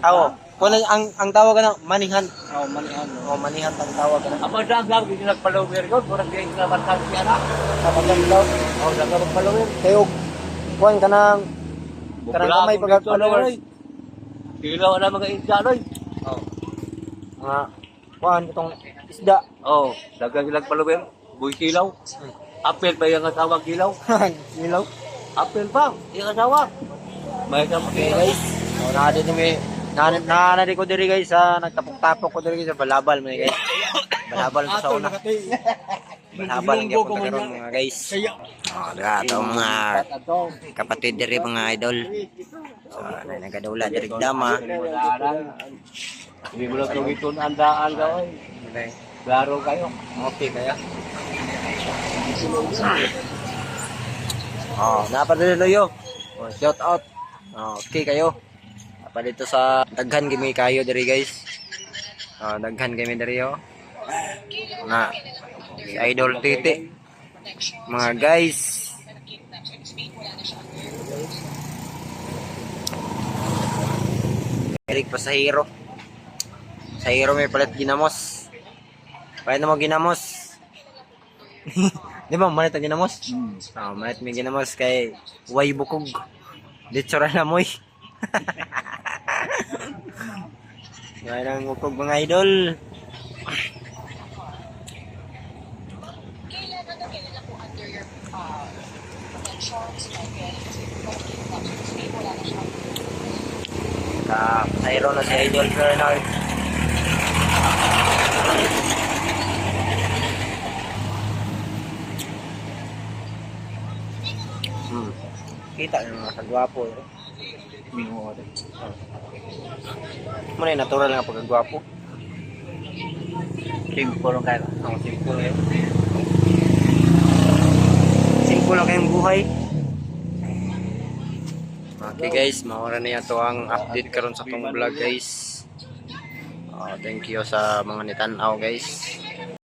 Awo. Kung ang ang tawag na manihan. Oh, manihan. O manihan ang tawag na. Ang mga dagang, hindi nagpalower yun. Murag di na markan siya na. Kapag daw. Oh, dagang magpalower. Kayo kuan ka nang Karang kamay pag followers. Ilaw na mga Indianoy. oh. mga kuan itong isda. Oh, dagang ilang palower. Buy kilaw. Apel pa yung asawa kilaw. Ilaw. Apel pa, yung asawa. May ka Okay guys. So na din mi na na na ko diri guys sa nagtapok-tapok ko diri guys sa balabal man guys. Balabal sa una. Balabal ang gyapon karon mga guys. Oh, dato mga kapatid diri mga idol. So na nagadula diri dama. Hindi mo lang itong itong andaan gawin. Klaro kayo. Okay kaya. Oh, napa diri loyo. Oh, shout out. Oh, okay kayo. Napa dito sa daghan gimi kayo diri guys. Oh, daghan gimi diri oh. Na si Idol Titi. Mga guys. Eric Pasahero. Pasahero may palit ginamos. Palit na mo ginamos. Di ba, manit ang ginamos? Hmm. Oh, manit may ginamos kay Way Bukog. Ditsura na moy. Yan ang bukog mga idol. Ka, sayro na si Idol Bernard. Hmm. Kita yung mga kagwapo. Eh. Muna yung natural nga pagkagwapo. Simple lang kayo. Ang simple eh. Simple lang kayong buhay. Okay guys, maura na yan to ang update karon sa tong vlog guys. Ah, thank you sa mga nitanaw guys.